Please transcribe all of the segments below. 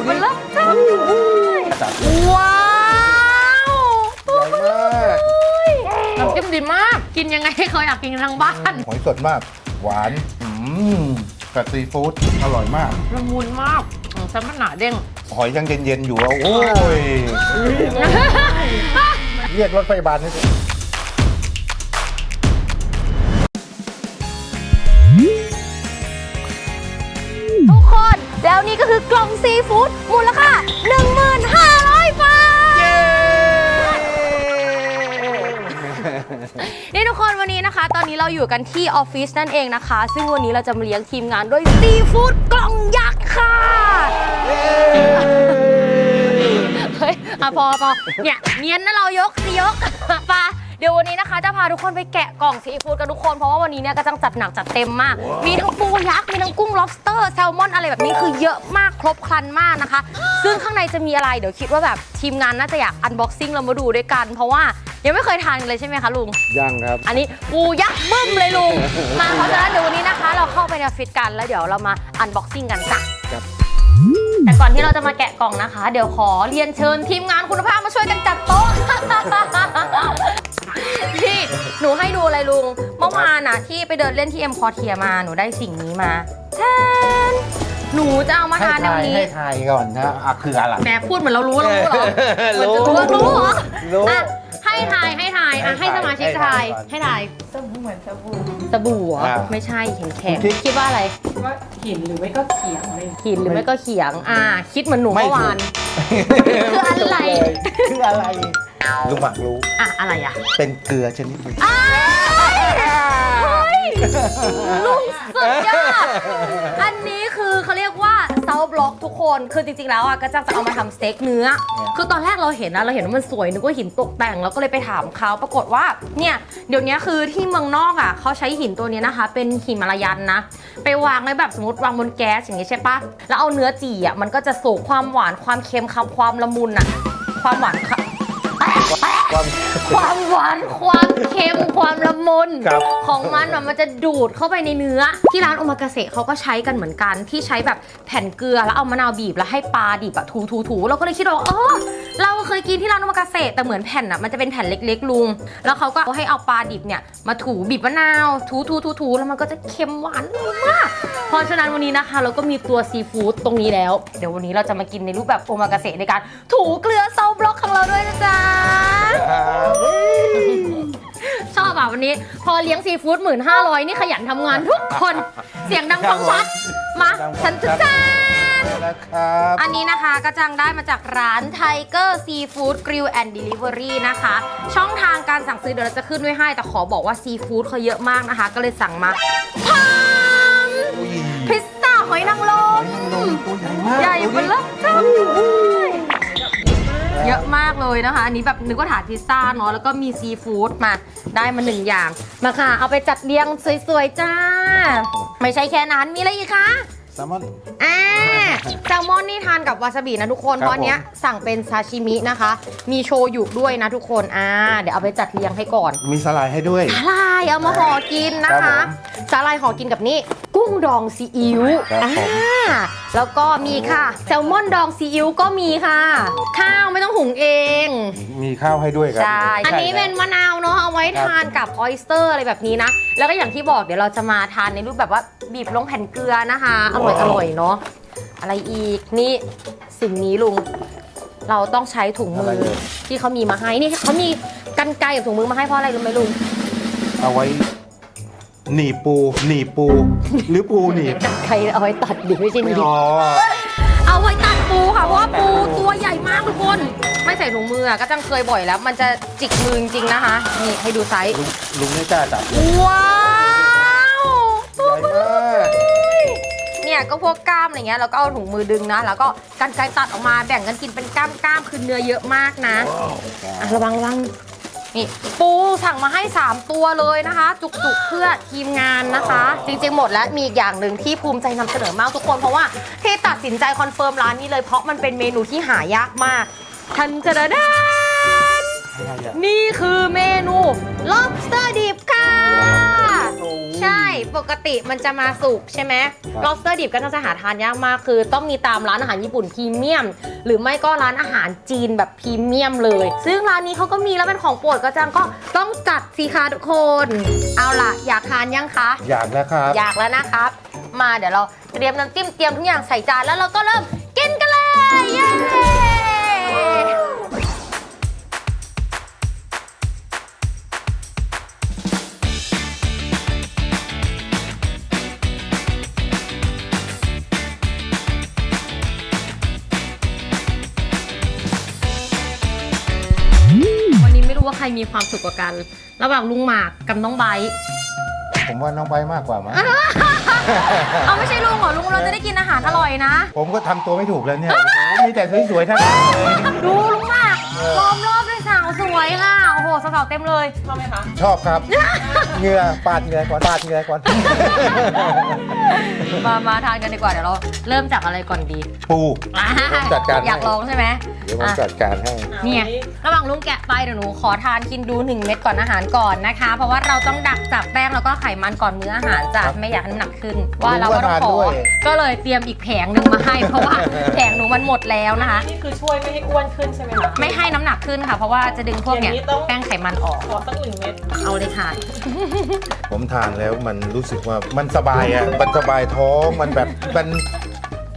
ดูมันนี่เริ่มจ้าจัดว้าวใหญ่มากน้ำจิ้มดีมาก กินยังไงให้เขาอยากกินกันทั้งบ้าน หอยสดมาก หวานอืมกับซีฟู้ดอร่อยมากละมุนมากของแซลมอนหนาเด้งหอยยังเย็นๆอยู่อะโอ้ย เรียกรถพยาบาลนี่ แล้วนี่ก็คือกล่องซีฟู้ดมูลค่า 1,500 บาท นี่ทุกคนวันนี้นะคะ ตอนนี้เราอยู่กันที่ออฟฟิศนั่นเองนะคะ ซึ่งวันนี้เราจะมาเลี้ยงทีมงานด้วยซีฟู้ดกล่องยักษ์ค่ะเฮ้ยอะพอพอเนี่ยเนียนนะเรายกสิยกปะ เดี๋ยววันนี้นะคะ จะพาทุกคนไปแกะกล่องซีฟู้ดกันทุกคน เพราะว่าวันนี้เนี่ยก็จังจัดหนักจัดเต็มมาก มีทั้งปูยักษ์ มีทั้งกุ้ง lobster แซลมอนอะไรแบบนี้คือเยอะมากครบครันมากนะคะ ซึ่งข้างในจะมีอะไรเดี๋ยวคิดว่าแบบทีมงานน่าจะอยาก unboxing เรามาดูด้วยกัน เพราะว่ายังไม่เคยทานกันเลยใช่ไหมคะลุง ยังครับ อันนี้ปูยักษ์บึ้มเลยลุง มาเพราะฉะนั้นเดี๋ยววันนี้นะคะ เราเข้าไปในออฟฟิศกันแล้วเดี๋ยวเรามาอันบ็อกซิ่งกันจ้ะครับ แต่ก่อนที่เราจะมาแกะกล่องนะคะ เดี๋ยวขอเรียนเชิญทีมงานคุณภาพมาช่วยกันจัดโต๊ะ พี่หนูให้ดูอะไรลุง เมื่อวานน่ะที่ไปเดินเล่นที่เอ็มพอเทียมาหนูได้สิ่งนี้มาแทนหนูจะเอามาให้ทานในทาวัยนนี้ ให้ทายก่อนนะอะคืออะไร แหมพูดเหมือนเรารู้เรารู้เหรอรู้เหมือนจะรู้ว่ารู้เหรอรู้อะให้ทายให้ทายอะให้ให้ทายสมาชิกให้ทาทายยก่อนให้ทายสบู่เหมือนสบู่สบู่เหรออ่าไม่ใช่เห็นแข็งคิด คิดว่าอะไรว่าหินหรือไม่ก็เขียงอะไรอย่างเงี้ยหินหรือไม่ก็เขียง อ่าคิดเหมือนหนูไม่เมื่อถูกวาน คืออะไร คืออะไร ลุงหมักรู้ อะอะไรอะเป็นเกลือชนิดหนึงอ้ายเฮ้ยลุงสุดยอดอันนี้คือเขาเรียกว่าเซาบล็อกทุกคนคือจริงๆแล้วอะก็จะจะเอามาทำสเต็กเนื้อ คือตอนแรกเราเห็นนะเราเห็นว่ามันสวยนึกว่าหินตกแต่งแล้วก็เลยไปถามเขาปรากฏว่าเนี่ยเดี๋ยวนี้คือที่เมืองนอกอะเขาใช้หินตัวนี้นะคะ เป็นหิมาลายันนะ ไปวางไว้แบบสมมติวางบนแก๊สอย่างงี้ใช่ปะแล้วเอาเนื้อจี่อะมันก็จะโสกความหวานความเค็มคำความละมุนอะความหวานค่ะ ความ ความหวานความเค็มความละมุนครับ ของมันอะมันจะดูดเข้าไปในเนื้อ ที่ร้านโอมากาเสะเขาก็ใช้กันเหมือนกันที่ใช้แบบแผ่นเกลือแล้วเอามะนาวบีบแล้วให้ปลาดิบอะถูถูถูเราก็เลยคิดว่าเออเราเคยกินที่ร้านโอมากาเสะแต่เหมือนแผ่นอะมันจะเป็นแผ่นเล็กๆลุงแล้วเขาก็ให้เอาปลาดิบเนี่ยมาถูบีบมะนาวถูถูถูถูแล้วมันก็จะเค็มหวานมากเพราะฉะนั้นวันนี้นะคะ เราก็มีตัวซีฟู้ดตรงนี้แล้ว เดี๋ยววันนี้เราจะมากินในรูปแบบโอมากาเสะในการถูเกลือเซาบล็อกของเราด้วยนะจ๊ะ ชอบอะวันนี้ พอเลี้ยงซีฟู้ดหมื่นห้าร้อยนี่ขยันทำงานทุกคน เสียงดังฟังชัด มาฉันจะจ้านะครับอันนี้นะคะกระจังได้มาจากร้าน Tiger Seafood Grill and Delivery นะคะ ช่องทางการสั่งซื้อเดี๋ยวเราจะขึ้นไว้ให้ แต่ขอบอกว่าซีฟู้ดเขาเยอะมากนะคะ ก็เลยสั่งมาพามพิซซ่าหอยนางรมตัวใหญ่มากใหญ่ดูเบดินเริ่มจ้า เยอะมากเลยนะคะ อันนี้แบบนึกว่าถาดพิซซ่าเนาะแล้วก็มีซีฟู้ดมาได้มาหนึ่งอย่าง มาค่ะ เอาไปจัดเรียงสวยๆจ้า ไม่ใช่แค่นั้นมีอะไรอีกคะ แซลมอน อ่า แซลมอนนี่ทานกับวาซาบินะทุกคน ครับเพราะอันเนี้ยสั่งเป็นซาชิมินะคะ มีโชยุด้วยนะทุกคน อ่า เดี๋ยวเอาไปจัดเรียงให้ก่อน มีสลายให้ด้วย สาลายเอามาห่อกินนะครัคะบผมสาลายห่อกินกับนี่กุ้งดองซีอิ๊วครับอ่าผมแล้วก็มีค่ะ แซลมอนดองซีอิ๊วก็มีค่ะ ข้าวไม่ต้องหุงเอง มีข้าวให้ด้วยครับใช่ อันนี้เป็นมะนาวเนาะเอาไว้ครับ ทานกับออยสเตอร์อะไรแบบนี้นะ แล้วก็อย่างที่บอกเดี๋ยวเราจะมาทานในรูปแบบว่าบีบลงแผ่นเกลือนะคะ อร่อยอร่อยเนาะอะไรอีกนี่สิ่งนี้ลุง เราต้องใช้ถุงมือะไรอ เอ่ย ที่เขามีมาให้นี่เขามีกันไกรกับถุงมือมาให้เพราะอะไรรู้ไหมลุง เอาไว้ หนีบปู หนีบปู หรือปูหนีบกันไกรเอาไว้ตัดดิไม่ใช่ไม่ดิอ๋อเอาไว้ตัดปูค่ะเพราะว่าปูตัวใหญ่มากทุกคน ไม่ใส่ถุงมืออะก็จังเคยบ่อยแล้ว มันจะจิกมือจริงๆนะคะ นี่ให้ดูไซส์ลุงลุงไม่กล้าจับเลยว้า เนี่ยก็พวกกล้ามอะไรเงี้ยเราก็เอาถุงมือดึงนะ แล้วก็กันไกรตัดออกมาแบ่งกันกินเป็นกล้ามกล้ามๆคือเนื้อเยอะมากนะอะระวังระวังนี่ปูสั่งมาให้ 3 ตัวเลยนะคะ จุกๆเพื่อทีมงานนะคะ จริงๆหมดแล้วมีอีกอย่างหนึ่งที่ภูมิใจนำเสนอมากทุกคน เพราะว่าที่ตัดสินใจคอนเฟิร์มร้านนี้เลยเพราะมันเป็นเมนูที่หายากมากทันจะได้อะไรอะนี่คือเมนู lobster ดิบค่ะใช่ ปกติมันจะมาสุกใช่ไหมครับ lobster ดิบก็น่าจะหาทานยากมากคือ ต้องมีตามร้านอาหารญี่ปุ่นพรีเมียม หรือไม่ก็ร้านอาหารจีนแบบพรีเมียมเลย ซึ่งร้านนี้เขาก็มีแล้วเป็นของโปรดก็จังก็ต้องจัดสิคะทุกคน เอาล่ะ อยากทานยังคะ อยากแล้วครับ อยากแล้วนะครับ มาเดี๋ยวเราเตรียมน้ำจิ้มเตรียมทุกอย่างใส่จานแล้วเราก็เริ่มกินกันเลยเย้ ใครมีความสุขกว่ากัน ระหว่างลุงหมากกับน้องไบร์ทผมว่าน้องใบมากกว่ามั้งเอาไม่ใช่ลุงเหรอลุงเราจะได้กินอาหารอร่อยนะ ผมก็ทำตัวไม่ถูกแล้วเนี่ยโอ้โหมีแต่สวยๆทั้งนั้นเลยดูลุงหมากล้อมรอบด้วยสาวสวยค่ะโอ้โหสาวๆเต็มเลย ชอบไหมคะชอบครับเหงื่อปาดเหงื่อก่อนปาดเหงื่อก่อน มามาทานกันดีกว่าเดี๋ยวเราเริ่มจากอะไรก่อนดีปู อ่าจัดการให้ อยากลองใช่ไหมเดี๋ยวผมอะ จัดการให้เนี่ย ระหว่างลุงแกะไปเดี๋ยวหนูขอทานกินดู 1 เม็ดก่อนอาหารก่อนนะคะ เพราะว่าเราต้องดักจับแป้งแล้วก็ไขมันก่อนมื้ออาหารจ้ะไม่อยากให้น้ำหนักขึ้น ว่าเราก็ต้องขอก็เลยเตรียมอีกแผงหนึ่งมาให้ เพราะว่าแผงหนูมันหมดแล้วนะคะ นี่คือช่วยไม่ให้อ้วนขึ้นใช่ไหมคะ ไม่ให้น้ำหนักขึ้นค่ะ เพราะว่าจะดึงพวกเนี้ยอย่างนี้ต้อง แป้งไขมันออก ขอสักหนึ่งเม็ดเอาเลยค่ะ ผมทานแล้วมันรู้สึกว่ามันสบายอะ มันสบายท้อง มันแบบ มัน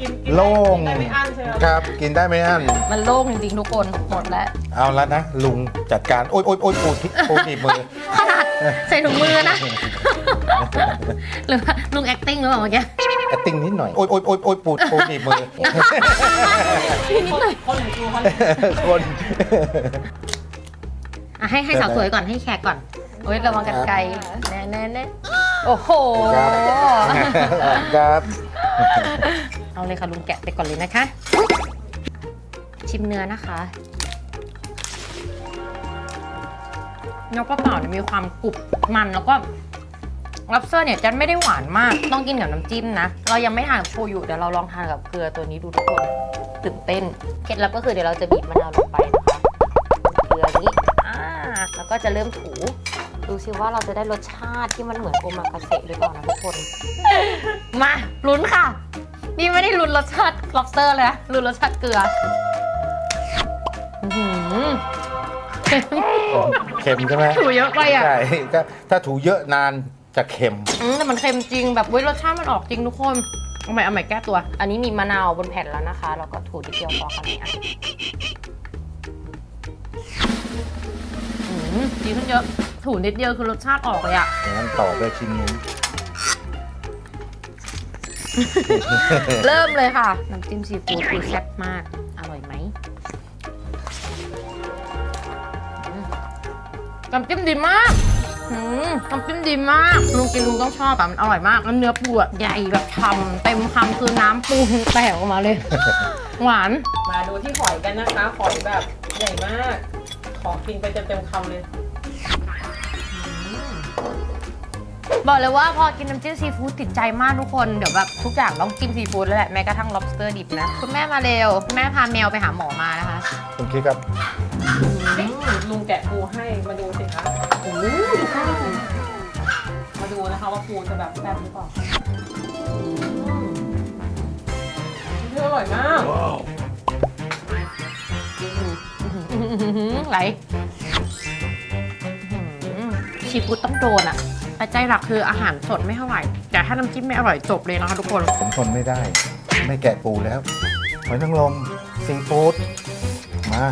กินกินโล่งได้ไม่อั้นใช่ไหมครับ กินได้ไหมอันมันโล่งจริงๆทุกคนหมดแล้ว เอาแล้วนะ ลุงจัดการ โอ๊ยโอ๊ยโอ๊ยปูทิปูหนีบมือ ขนาดใส่ถุงมือนะ หรือว่าลุง acting หรือเปล่าเมื่อกี้ แอตติ้งนิดหน่อย โอ๊ยโอ๊ยโอ๊ยโอ๊ยปูปูหนีบมือ คนคนหนึ่งชูคนหนึ่งคน อะให้ให้สาวสวยก่อนให้แขกก่อน โอ๊ยระวังกันไกลแน่แน่แน่โอ้โห ครับ เอาเลยค่ะลุงแกะไปก่อนเลยนะคะ ชิมเนื้อนะคะเนื้อเปล่าเนี่ยมีความกรุบมันแล้วก็ลับเซอร์เนี่ยจะไม่ได้หวานมาก ต้องกินกับน้ำจิ้มนะ เรายังไม่ทานกับโชยุเดี๋ยวเราลองทานกับเกลือตัวนี้ดูทุกคนตื่นเต้น เคล็ดลับก็คือเดี๋ยวเราจะบีบมะนาวลงไปนะคะเกลือนี้อ่าแล้วก็จะเริ่มถูดูซิว่าเราจะได้รสชาติที่มันเหมือนโอมากาเสะหรือเปล่านะทุกคน มาลุ้นค่ะ นี่ไม่ได้ลุ้นรสชาติ lobster เลยนะลุ้นรสชาติเกลืออื้อหือเค็มใช่ไหมถูเยอะไปอะ ใช่ถ้าถ้าถูเยอะนานจะเค็ม อืมแต่มันเค็มจริงแบบเว้ยรสชาติมันออกจริงทุกคนเอาใหม่เอาใหม่แก้ตัว อันนี้มีมะนาวบนแผ่นแล้วนะคะ แล้วก็ถูนิดเดียวพอค่ะเนี่ยอืมดีขึ้นเยอะ ถูนิดเดียวคือรสชาติออกเลยอะงั้นต่อด้วยชิ้นนี้ เริ่มเลยค่ะ น้ำจิ้มซีฟู้ดคือแซ่บมาก อร่อยไหมอืมน้ำจิ้มดีมากอืมน้ำจิ้มดีมาก ลุงกินลุงต้องชอบอะมันอร่อยมากแล้วเนื้อปูอะใหญ่แบบฉ่ำเต็มคำคือน้ำปูแตกออกมาเลย หวาน มาดูที่หอยกันนะคะหอยแบบใหญ่มาก ขอกินไปเต็มๆคำเลย บอกเลยว่าพอกินน้ำจิ้มซีฟู้ดติดใจมากทุกคน เดี๋ยวแบบทุกอย่างต้องจิ้มซีฟู้ดแล้วแหละแม้กระทั่ง lobster ดิบนะ คุณแม่มาเร็วคุณแม่พาแมวไปหาหมอมานะคะคุณคิดครับลุงแกะปูให้มาดูสิคะโอ้โหดูข้าวมาดูนะคะว่าปูจะแบบแซ่บหรือเปล่าอืมนี่อร่อยมากไหลอื้อหือซีฟู้ดต้องโดนอะ แต่ใจหลักคืออาหารสดไม่เท่าไหร่ แต่ถ้าน้ำจิ้มไม่อร่อยจบเลยนะคะทุกคน ผมทนไม่ได้ ไม่แกะปูแล้วหอยนางรมซีฟู้ดมา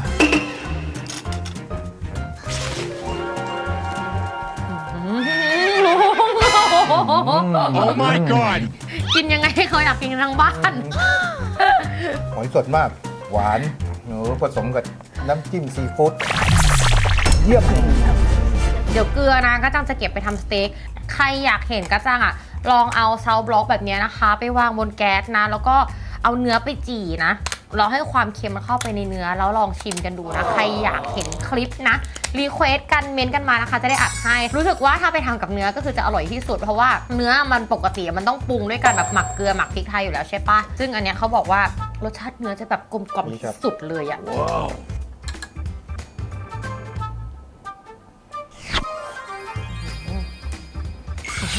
Oh my god กินยังไงให้เขาอยากกินกันทั้งบ้าน หอยสดมาก หวานโอ้ผสมกับน้ำจิ้มซีฟู้ดเยี่ยม เดี๋ยวเกลือนะก็จังจะเก็บไปทำสเต็ก ใครอยากเห็นก็จังอะลองเอาเซาบล็อกแบบเนี้ยนะคะ ไปวางบนแก๊สนะ แล้วก็เอาเนื้อไปจี่นะเราให้ความเค็มมันเข้าไปในเนื้อ แล้วลองชิมกันดูนะ ใครอยากเห็นคลิปนะรีเควสกันเมนต์กันมานะคะ จะได้อัดให้ รู้สึกว่าถ้าไปทำกับเนื้อก็คือจะอร่อยที่สุด เพราะว่าเนื้อมันปกติมันต้องปรุงด้วยการแบบหมักเกลือหมักพริกไทยอยู่แล้วใช่ปะซึ่งอันเนี้ยเขาบอกว่ารสชาติเนื้อจะแบบกลมกล่อมนี่ครับสุดเลยอะ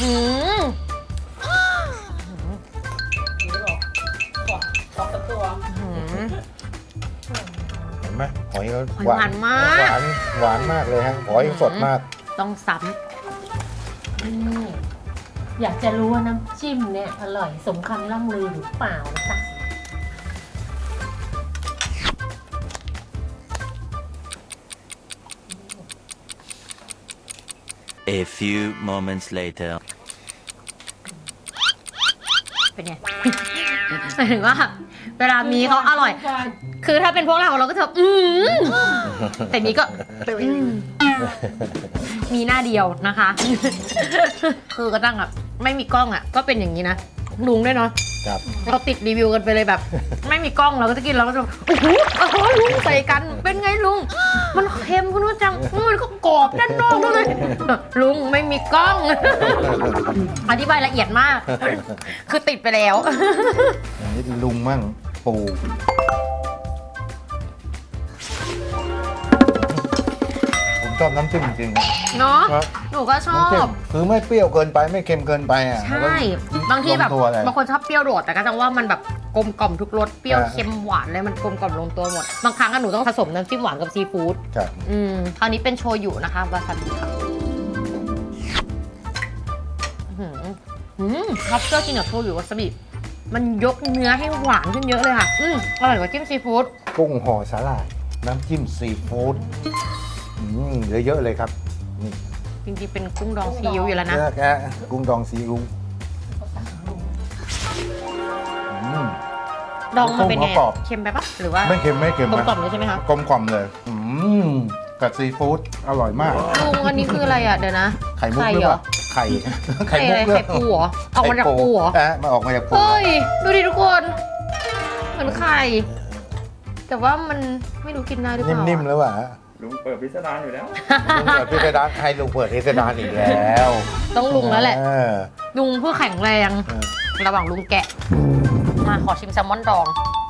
เห็นไหมหอยก็หหวานมาก หวานหวานมากเลยฮะหอยสดมาก ต้องซ้มอยากจะรู้ว่าน้ำจิ้มเนี่ยอร่อยสมคำล่ำลือหรือเปล่านะคะ A few moments later. ำเป็นไง หมายถึงว่า เวลามีเขาอร่อย คือถ้าเป็นพวกเราเราก็จะอืมแต่นี้ก็อืมมีหน้าเดียวนะคะ คือกระตั้งอะไม่มีกล้องอะ ก็เป็นอย่างนี้นะลุงด้วยเนาะ ครับ เราติดรีวิวกันไปเลยแบบ ไม่มีกล้องเราก็จะกินเราก็จะโอ้โหโอ้โหลุงใส่กัน เป็นไงลุง มันเค็มคุณว่าจังมันก็กรอบด้านนอกด้วยลุงไม่มีกล้อง อธิบายละเอียดมาก คือติดไปแล้ว อันนี้ลุงมั่งปู ชอบน้ำจิ้มจริงๆเนาะครับหนูก็ชอน้ำเค็บมคือไม่เปรี้ยวเกินไปไม่เค็มเกินไปอะใช่บางทีแบบลงตัวเลย บางคนชอบเปรี้ยวโดดแต่ก็จังว่ามันแบบกลมกล่อมทุกรสเปรี้ยวอ่า เค็มหวานเลยมันกลมกล่อมลงตัวหมด บางครั้งอะหนูต้องผสมน้ำจิ้มหวานกับซีฟู้ดครับอืมคราวนี้เป็นโชยุนะคะวาซาบิค่ะอื้อหืออืมท็อปเกอร์กินกับโชยุวาซาบิมันยกเนื้อให้หวานขึ้นเยอะเลยค่ะอืมอร่อยกว่าจิ้มซีฟู้ดกุ้งห่อสาหร่ายน้ำจิ้มซีฟู้ด อืมเยอะๆเลยครับนี่จริงๆเป็นกุ้งดองซีอิ๊วอยู่แล้วนะเลือกแอะกุ้งดองซีอิ๊วอืม ดองมันเป็นไงกุ้งเขากรอบ เค็มไปปะหรือว่า ไม่เค็มไม่เค็มกลมนะกล่อมเลยใช่ไหมคะ กลมกล่อมเลยอืมกับซีฟู้ดอร่อยมาก ลุงอันนี้คืออะไรอะเดี๋ยวนะไข่มุกไข่หรือเหรเปอล่าไข่ไข่อะไรหรือไข่ปูเหรอออกมาจากปูเหรอไข่ะมันออกมาจากปู เฮ้ย ดูดิทุกคน เหมือนไข่ แต่ว่ามันไม่รู้กินได้หรือเปล่านิ่มๆ แล้วอะ ลุงเปิดพิสดารอยู่แล้ว ลุงเปิดพิสดารให้ลุงเปิดพิสดารอีกแล้วต้องลุงแล้วแหละ เออลุงเพื่อแข็งแรง เออระหว่างลุงแกะ มาขอชิมแซลมอนดอง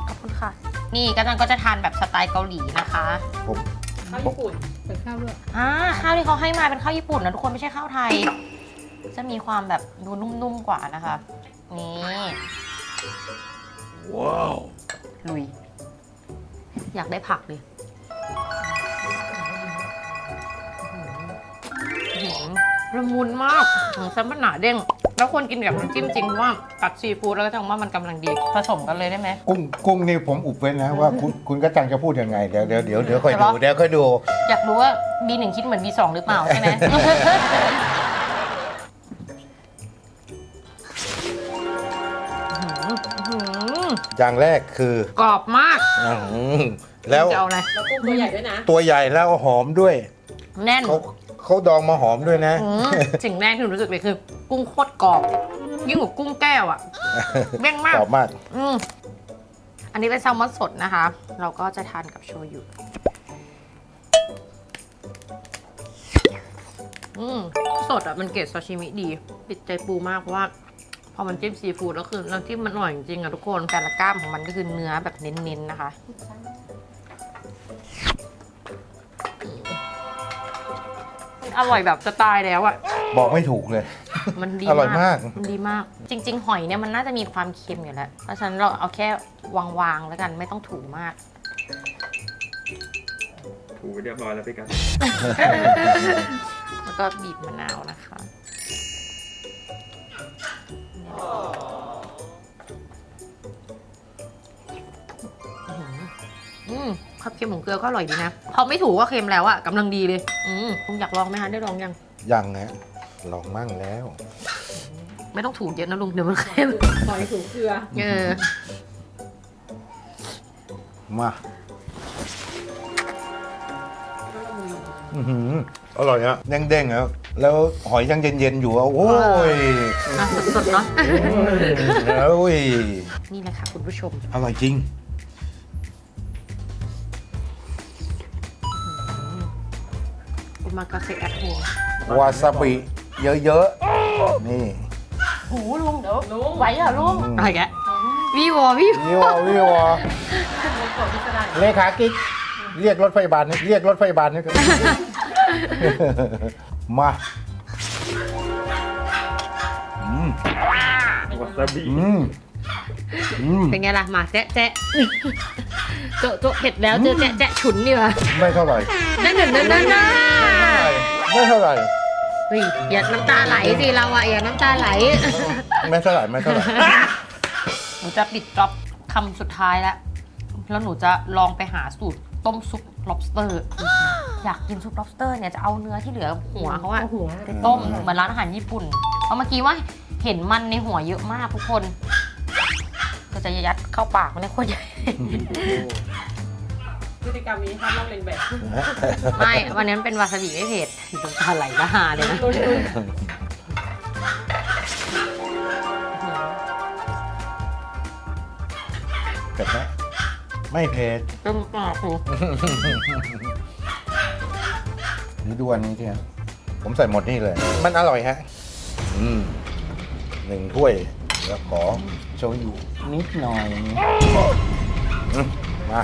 ขอบคุณค่ะ นี่ก็นันก็จะทานแบบสไตล์เกาหลีนะคะผมข้าวญี่ปุ่นเป็นข้าวด้วยอ่าข้าวที่เขาให้มาเป็นข้าวญี่ปุ่นนะทุกคนไม่ใช่ข้าวไทย จะมีความแบบดูนุ่มๆกว่านะคะ นี่ Wow. ลุย อยากได้ผักดิอื้อ ละมุนมากของแซลมอนหนาเด้ง แล้วควรกินกับน้ำจิ้มจริงเพราะว่าตัดซีฟู้ดแล้วก็จะว่ามันกำลังดี ผสมกันเลยได้ไหม กุ้งกุ้งนี่ผมอุบไว้นะว่าคุณคุณกระจังจะพูดยังไงเดี๋ยวเดี๋ยวเดี๋ยวเดี๋ยวค่อยดูเดี๋ยวค่อยดู อยากรู้ว่า B1 คิดเหมือน B2 หรือเปล่าใช่ไหมอื้อหืออย่างแรกคือกรอบมากอื้อหือแล้วจะเอาอะไร แล้วกุ้งตัวใหญ่ด้วยนะ ตัวใหญ่แล้วหอมด้วย แน่น เขา เขาดองมาหอมด้วยนะ อืมสิ่งแรกที่หนูรู้สึกเลยคือ กุ้งโคตรกรอบ ยิ่งกว่ากุ้งแก้วอะเบ้งมาก กรอบมาก อืมอันนี้เป็นแซลมอนสดนะคะ เราก็จะทานกับโชยุ อืมสดอะ มันเกรดซาชิมิดี ติดใจปูมากเพราะว่า พอมันจิ้มซีฟู้ดแล้วคือน้ำจิ้มมันอร่อยจริงๆอะทุกคน แต่ละกล้ามของมันก็คือเนื้อแบบเน้นๆนะคะ อร่อยแบบสไตล์แล้วอะ บอกไม่ถูกเลย มันดีอร่อยมากมันดีมาก จริง ๆ หอยเนี่ยมันน่าจะมีความเค็มอยู่แล้ว เพราะฉะนั้นเราเอาแค่วางๆแล้วกันไม่ต้องถูมาก ถูเรียบร้อยแล้วพี่กัน แล้วก็บีบมะนาวนะคะ อืม ความเค็มของเกลือก็อร่อยดีนะ พอไม่ถูกก็เค็มแล้วอะกำลังดีเลย อืมคุณอยากลองไหมคะได้ลองยัง ยังฮะลองมั่งแล้ว ไม่ต้องถูกเยอะนะลุงเดี๋ยวมันเค็มหอยถูเกลือ เออ มาอื้อหืออร่อยอะเด้งๆแล้วแล้วหอยยังเย็นๆอยู่อะโอ้ยอะสดๆเนาะแล้วโอ้ย นี่แหละค่ะคุณผู้ชม อร่อยจริง มากาเซแอทโฮมวาซาบิเยอะๆ นี่หูลุงเดี๋ยวลุงไหวเหรอลุงอืมอะไรแกวิวอวิววิวอวิวอลุงเปิดพิสดารเลขากิ๊กเรียกรถไฟบาลนี่เรียกรถไฟบาลนี่มาอืมวาซาบิอืมอืมเป็นไงล่ะหมาแจ๊ะแจ๊ะโจะโจะเผ็ดแล้วเจอแจ๊ะแจ๊ะฉุนดีว่ะไม่เท่าไหร่นั่นนั่นนั่นนั่นนั่น ไม่เท่าไหร่เฮ้ยอย่าน้ำตาไหลสิเราอะอย่าน้ำตาไหล ไม่เท่าไหร่ไม่เท่าไหร่หนูจะปิดจ็อบคำสุดท้ายแล้ว แล้วหนูจะลองไปหาสูตรต้มซุป lobster อยากกินซุป lobster เนี่ยจะเอาเนื้อที่เหลือหัวเขาอะเอาหัวไปต้มเหมือนร้านอาหารญี่ปุ่นเพราะเมื่อกี้ว่าเห็นมันในหัวเยอะมากทุกคน ก็จะยัดเข้าปากมันเลยโคตรใหญ่ พฤติกรรมนี้ห้ามลอกเลียนแบบไม่ วันนั้นเป็นวาซาบิไม่เผ็ดน้ำตาไหลบ้าเลยนะ เผ็ดไหมไม่เผ็ดเต็มปากเลยนี่ดูอันนี้ที่ผมใส่หมดนี่เลย มันอร่อยฮะ อืมหนึ่งถ้วย แล้วขอโชยุนิดหน่อยอืมมา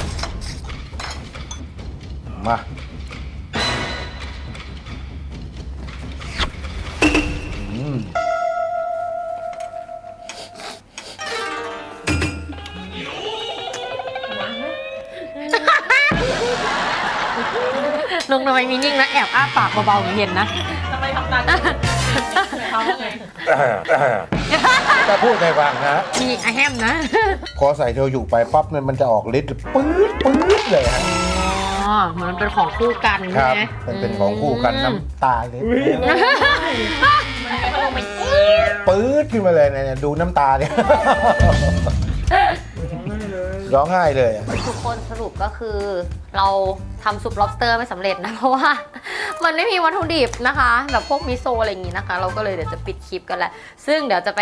มาอืมลุงทำไมมีนิ่งนะแอบอ้าปากเบาๆเย็นนะทำไมทำตาทำยังไงถ้าพูดให้ฟังนะ มีอะแฮมนะ พอใส่โชยุไปปั๊บเนี่ยมันจะออกฤทธิ์ปื๊ดปื๊ดเลยฮะอ๋อ เหมือนมันเป็นของคู่กันคใช่รับไหมมันเป็นของคู่กันน้ำตาเลยมันลงไปปื๊ดขึ้นมาเลยเนี่ยดูน้ำตาเนี่ยร้องไห้เลยอะทุกคนสรุปก็คือ เราทำซุป lobster ไม่สำเร็จนะ เพราะว่า มันไม่มีวัตถุดิบนะคะ แบบพวกมิโซะอะไรอย่างงี้นะคะ เราก็เลยเดี๋ยวจะปิดคลิปกันแหละ ซึ่งเดี๋ยวจะไป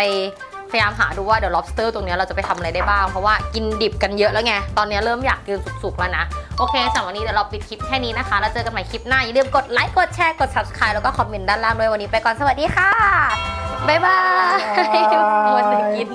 พยายามหาดูว่าเดี๋ยว lobster ตรงเนี้ยเราจะไปทำอะไรได้บ้าง เพราะว่ากินดิบกันเยอะแล้วไง ตอนเนี้ยเริ่มอยากกินสุกๆแล้วนะ โอเคสำหรับวันนี้เดี๋ยวเราปิดคลิปแค่นี้นะคะ แล้วเจอกันใหม่คลิปหน้า อย่าลืมกดไลค์ กดแชร์ กด subscribe แล้วก็คอมเมนต์ด้านล่างด้วยวันนี้ไปก่อน สวัสดีค่ะ บ๊ายบายบ๊ายบายมัวแต่กิน